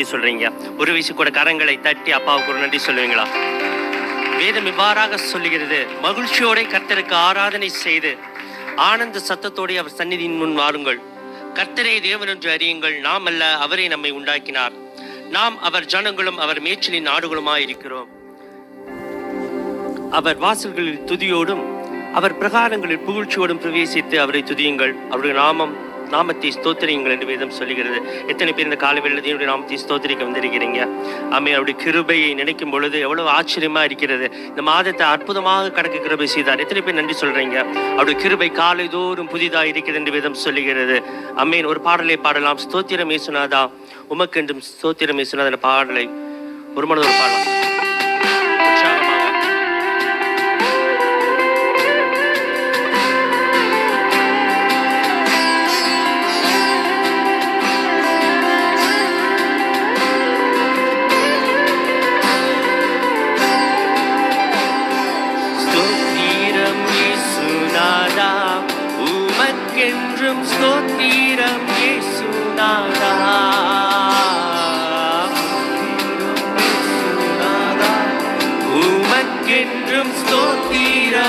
எப்படி சொல்றீங்க. ஒரு வீசி கூட கரங்களை தட்டி அப்பாவுக்கு ஒரு நன்றி சொல்லுவீங்களா? வேதம் இவ்வாறாக சொல்லுகிறது மகிழ்ச்சியோட கர்த்தருக்கு ஆராதனை செய்து ஆனந்த சத்தத்தோടെ அவர் சந்நிதியின் முன் வாருங்கள் கர்த்தரே தேவன் என்று அறியுங்கள் நாம் அல்ல அவரே நம்மை உண்டாக்கினார். நாம் அவர் ஜனங்களும் அவர் மேய்ச்சலின் நாடுகளுமாய் இருக்கிறோம். அவர் வாசல்களில் துதியோடும் அவர் பிரகாரங்களில் புகழ்ச்சியோடும் பிரவேசித்து அவரை துதியுங்கள். அவருடைய நாமம் நாமத்தை ஸ்தோத்திரியுங்கள் என்று வேதம் சொல்லுகிறது. எத்தனை பேர் இந்த காலை வேளையில் நாமத்தை ஸ்தோத்திரிக்க வந்திருக்கிறீங்க? ஆமே அவருடைய கிருபையை நினைக்கும் பொழுது எவ்வளவு ஆச்சரியமா இருக்கிறது. இந்த மாதத்தை அற்புதமாக கடக்க கிருபை செய்தார். எத்தனை பேர் நன்றி சொல்றீங்க? அவருடைய கிருபை காலை தோறும் புதிதாக இருக்கிறது என்று வேதம் சொல்லுகிறது. அம்மேன் ஒரு பாடலை பாடலாம். ஸ்தோத்திரம் ஏசுனாதா உமக்கென்றும் ஸ்தோத்திரம் ஏசுனாதா என்ற பாடலை. ஒரு மனதோடு பாடலாம்.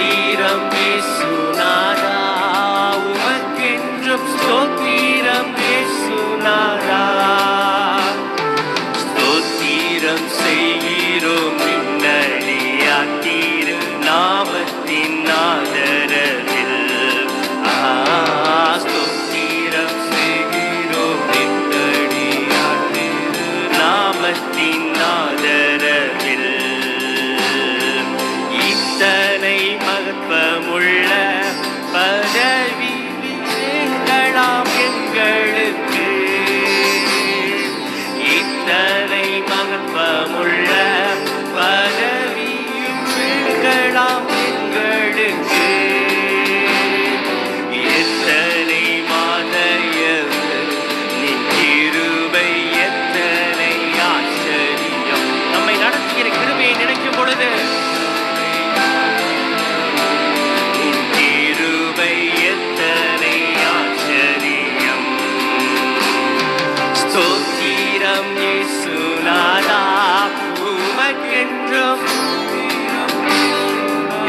ஸ்தோத்திரம் இயேசுநாதா. உமக்கென்றும் ஸ்தோத்திரம் இயேசுநாதா. ஸ்தோத்திரம் செய்கிறோம் நின்னடியாத்தீரு நாமத்தின் ஆதரவில். ஸ்தோத்திரம் செய்கிறோம் நின்னடியாத்தீரு நாமத்தின்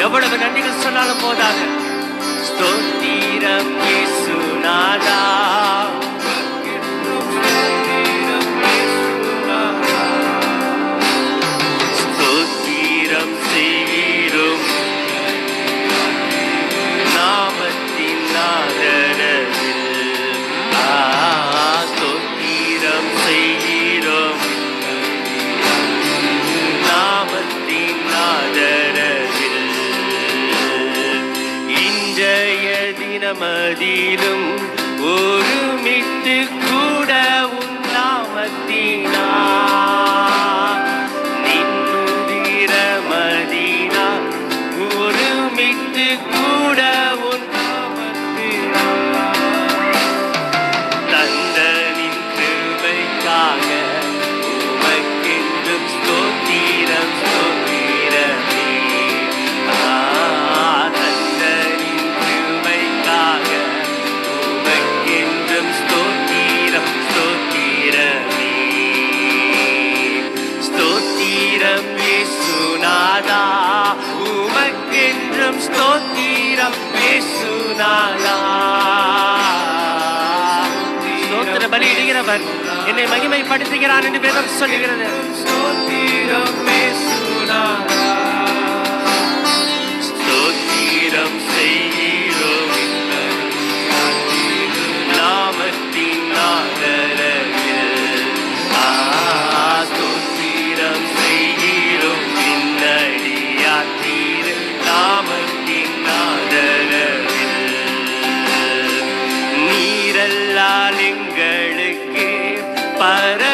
எவ்வளவு நன்றிகள் சொன்னாலும் போதாக ஸ்தோத்திரம் இயேசுநாதா தினமதிலும் ஸ்தோத்திரம் ஸ்தோத்திரம் பேசுநாதா ஸ்தோத்திர பலியிடுகிறவர் என்னை மகிமைப்படுத்துகிறான் என்று வேதம் சொல்லுகிறது. ஸ்தோத்திரம் para